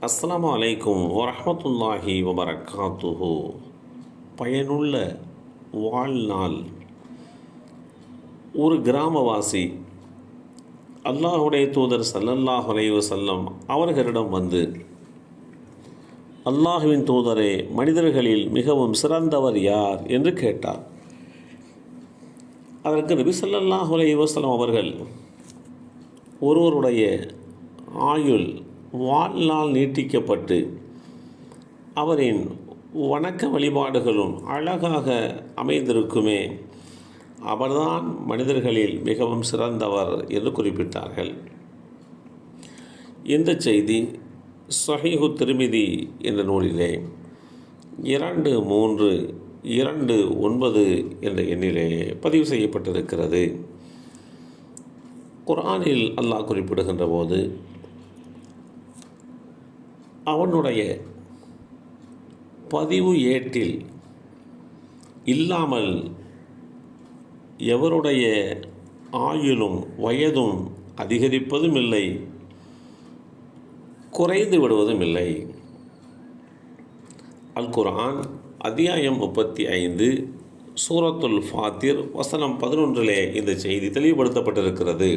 அஸ்லாம் அலைக்கும் வரமத்துல்லாஹி வபரகாத்துஹு. பயனுள்ள வாழ்நாள். ஒரு கிராமவாசி அல்லாஹுடைய தூதர் சல்லல்லாஹ் செல்லம் அவர்களிடம் வந்து அல்லாஹுவின் தூதரே மனிதர்களில் மிகவும் சிறந்தவர் யார்? என்று கேட்டார். அதற்கு நபி சல்லல்லாஹ் அலைஹி அவர்கள் ஒருவருடைய ஆயுள் வாழ்நாள் நீட்டிக்கப்பட்டு அவரின் வணக்க வழிபாடுகளும் அழகாக அமைந்திருக்குமே. அவர்தான் மனிதர்களில் மிகவும் சிறந்தவர் என்று குறிப்பிட்டார்கள். இந்த செய்தி சஹிஹு திருமிதி என்ற நூலிலே இரண்டு மூன்று இரண்டு ஒன்பது என்ற எண்ணிலே பதிவு செய்யப்பட்டிருக்கிறது. குரானில் அல்லாஹ் குறிப்பிடுகின்ற போது அவனுடைய பதிவு ஏட்டில் இல்லாமல் எவருடைய ஆயுளும் வயதும் அதிகரிப்பதும் இல்லை குறைந்து விடுவதும் இல்லை அல் குரான் அத்தியாயம் முப்பத்தி ஐந்து சூரத்துல் ஃபாத்திர் வசனம் பதினொன்றிலே இந்த செய்தி தெளிவுபடுத்தப்பட்டிருக்கிறது.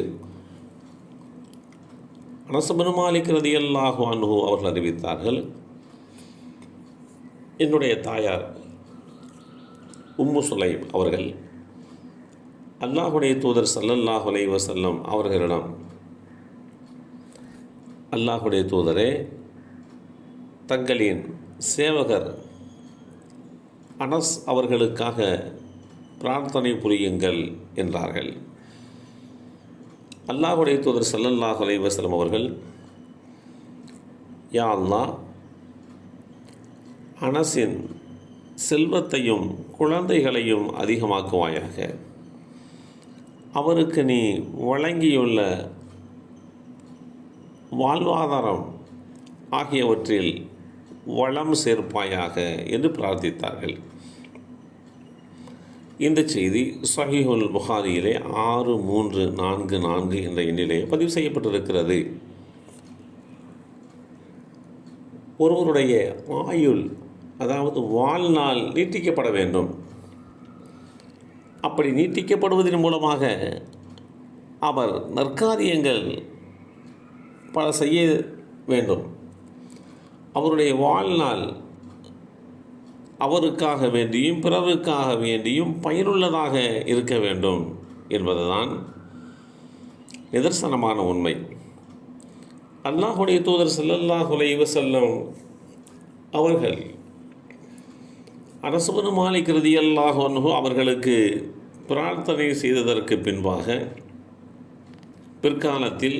அனசபனு மாலிக் ரதியல்லாஹு அன்ஹு அவர்கள் அறிவித்தார்கள் என்னுடைய தாயார் உம்மு சுலைம் அவர்கள் அல்லாஹுடைய தூதர் சல்லல்லாஹ் அலைஹி வஸல்லம் அவர்களிடம் அல்லாஹுடைய தூதரே தங்களின் சேவகர் அனஸ் அவர்களுக்காக பிரார்த்தனை புரியுங்கள் என்றார்கள். அல்லாஹுடைய தூதர் சல்லல்லாஹு அலைவாஸ்லம் அவர்கள் யா அல்லா அனசின் செல்வத்தையும் குழந்தைகளையும் அதிகமாக்குவாயாக. அவருக்கு நீ வழங்கியுள்ள வாழ்வாதாரம் ஆகியவற்றில் வளம் சேர்ப்பாயாக என்று பிரார்த்தித்தார்கள். இந்த செய்தி சஹிஹுல் புகாரியிலே ஆறு மூன்று நான்கு நான்கு என்ற எண்ணிலே பதிவு செய்யப்பட்டிருக்கிறது. ஒருவருடைய ஆயுள் அதாவது வாழ்நாள் நீட்டிக்கப்பட வேண்டும். அப்படி நீட்டிக்கப்படுவதன் மூலமாக அவர் நற்காரியங்கள் பல செய்ய வேண்டும். அவருடைய வாழ்நாள் அவருக்காக வேண்டியும் பிறருக்காக வேண்டியும் பயனுள்ளதாக இருக்க வேண்டும் என்பதுதான் நிதர்சனமான உண்மை. அல்லாஹுடைய தூதர் செல்லல்லாஹுலை செல்லும் அவர்கள் அரசுபனு மாலிக் கிருதியல்லாக அவர்களுக்கு பிரார்த்தனை செய்ததற்கு பின்பாக பிற்காலத்தில்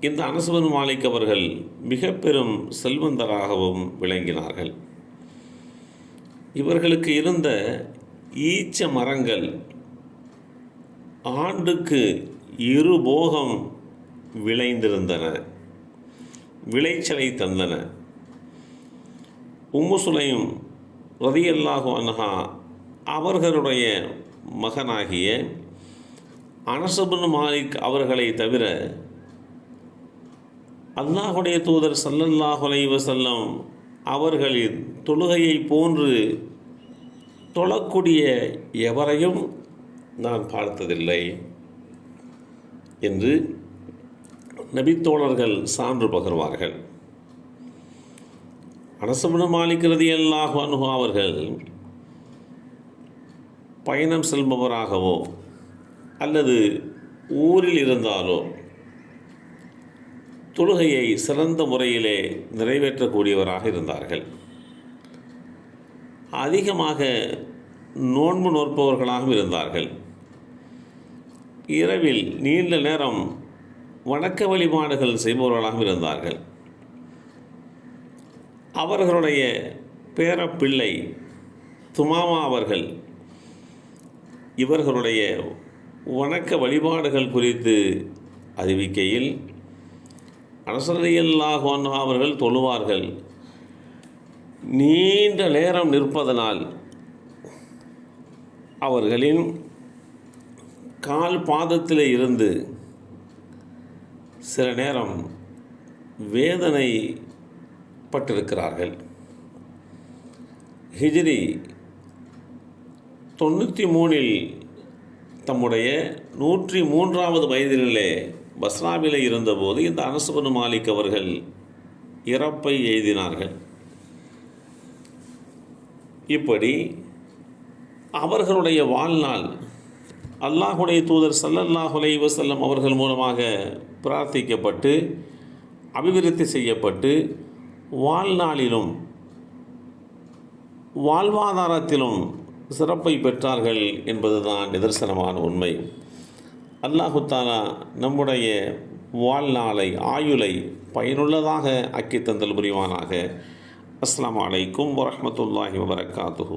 இந்த அனசுபன் மாலிக் அவர்கள் மிக பெரும் செல்வந்தராகவும் விளங்கினார்கள். இவர்களுக்கு இருந்த ஈச்ச மரங்கள் ஆண்டுக்கு இரு போகம் விளைந்திருந்தன விளைச்சலை தந்தன. உம்முசுலையும் ரதியல்லாஹு அன்ஹா அவர்களுடைய மகனாகிய அனசபுன் மாலிக் அவர்களை தவிர அல்லாஹுடைய தூதர் சல்லல்லாஹுலை வசல்லம் அவர்களின் தொழுகையை போன்று தொழக்கூடிய எவரையும் நான் பார்த்ததில்லை என்று நபித்தோழர்கள் சான்று பகர்வார்கள். அனசபுன மாலிக்கிறது எல்லாக அவர்கள் பயணம் செல்பவராகவோ அல்லது ஊரில் இருந்தாலோ தொழுகையை சிறந்த முறையிலே நிறைவேற்றக்கூடியவராக இருந்தார்கள். அதிகமாக நோன்பு நோற்பவர்களாகவும் இருந்தார்கள். இரவில் நீண்ட நேரம் வணக்க வழிபாடுகள் செய்பவர்களாகவும் இருந்தார்கள். அவர்களுடைய பேரப்பிள்ளை துமாமா அவர்கள் இவர்களுடைய வணக்க வழிபாடுகள் குறித்து அறிவிக்கையில் அரசரையல்லாக அவர்கள் தொழுவார்கள். நீண்ட நேரம் நிற்பதனால் அவர்களின் கால் பாதத்தில் இருந்து சில நேரம் வேதனை பட்டிருக்கிறார்கள். ஹிஜ்ரி தொண்ணூற்றி மூணில் தம்முடைய நூற்றி மூன்றாவது வயதிலே பஸ்ராவில் இருந்தபோது இந்த அனசுபனு மாலிக் அவர்கள் இறப்பை எழுதினார்கள். இப்படி அவர்களுடைய வாழ்நாள் அல்லாஹுடைய தூதர் ஸல்லல்லாஹு அலைஹி அவர்கள் மூலமாக பிரார்த்திக்கப்பட்டு அபிவிருத்தி செய்யப்பட்டு வாழ்நாளிலும் வாழ்வாதாரத்திலும் சிறப்பை பெற்றார்கள் என்பதுதான் நிதர்சனமான உண்மை. அல்லாஹுத்தாலா நம்முடைய வாழ்நாளை ஆயுளை பயனுள்ளதாக ஆக்கி தந்தல் புரிவானாக. அஸ்லாம் அலைக்கும் வரமத்துல்லாஹி வபரகாத்துஹு.